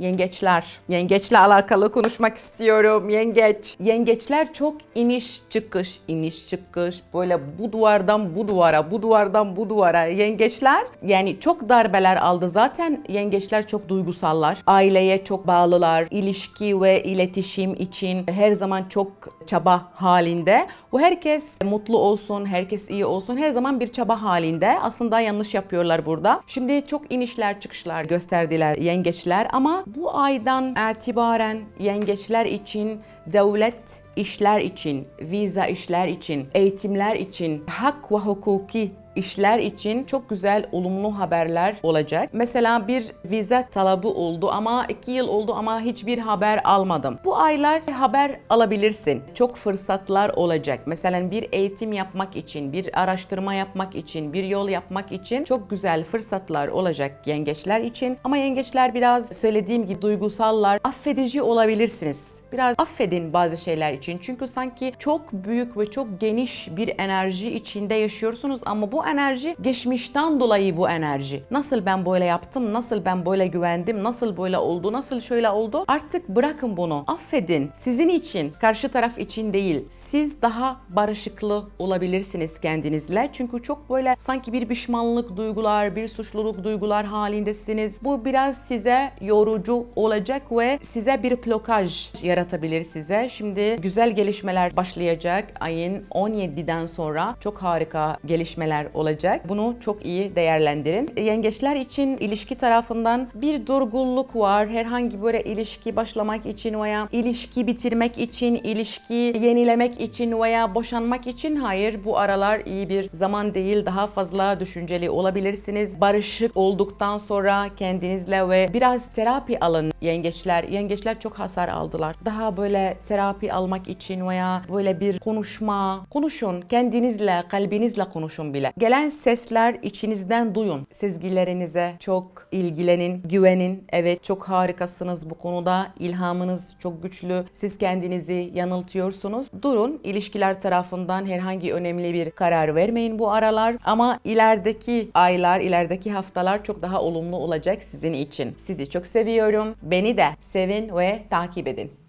yengeçler. Yengeçle alakalı konuşmak istiyorum. Yengeç. Yengeçler çok iniş çıkış, iniş çıkış. Böyle bu duvardan bu duvara, bu duvardan bu duvara. Yengeçler yani çok darbeler aldı. Zaten yengeçler çok duygusallar. Aileye çok bağlılar. İlişki ve iletişim için her zaman çok çaba halinde. Bu herkes mutlu olsun, herkes iyi olsun. Her zaman bir çaba halinde. Aslında yanlış yapıyorlar burada. Şimdi çok inişler çıkışlar gösterdiler yengeçler ama bu aydan itibaren yengeçler için devlet işler için, vize işler için, eğitimler için, hak ve hukuki işler için çok güzel olumlu haberler olacak. Mesela bir vize talabı oldu ama iki yıl oldu ama hiçbir haber almadım. Bu aylar haber alabilirsin. Çok fırsatlar olacak. Mesela bir eğitim yapmak için, bir araştırma yapmak için, bir yol yapmak için çok güzel fırsatlar olacak yengeçler için. Ama yengeçler biraz söylediğim gibi duygusallar. Affedici olabilirsiniz. Biraz affedin bazı şeyler için. Çünkü sanki çok büyük ve çok geniş bir enerji içinde yaşıyorsunuz ama bu enerji geçmişten dolayı bu enerji. Nasıl ben böyle yaptım, nasıl ben böyle güvendim, nasıl böyle oldu, nasıl şöyle oldu. Artık bırakın bunu. Affedin. Sizin için, karşı taraf için değil. Siz daha barışıklı olabilirsiniz kendinizle. Çünkü çok böyle sanki bir pişmanlık duygular, bir suçluluk duygular halindesiniz. Bu biraz size yorucu olacak ve size bir blokaj yaratabilir size. Şimdi güzel gelişmeler başlayacak. Ayın 17'den sonra çok harika gelişmeler olacak. Bunu çok iyi değerlendirin. Yengeçler için ilişki tarafından bir durgunluk var. Herhangi böyle ilişki başlamak için veya ilişki bitirmek için, ilişki yenilemek için veya boşanmak için hayır bu aralar iyi bir zaman değil. Daha fazla düşünceli olabilirsiniz. Barışık olduktan sonra kendinizle ve biraz terapi alın yengeçler. Yengeçler çok hasar aldılar. Daha böyle terapi almak için veya böyle bir konuşma, konuşun. Kendinizle, kalbinizle konuşun bile. Gelen sesler içinizden duyun. Sezgilerinize çok ilgilenin, güvenin. Evet çok harikasınız bu konuda. İlhamınız çok güçlü. Siz kendinizi yanıltıyorsunuz. Durun. ilişkiler tarafından herhangi önemli bir karar vermeyin bu aralar. Ama ilerideki aylar, ilerideki haftalar çok daha olumlu olacak sizin için. Sizi çok seviyorum. Beni de sevin ve takip edin.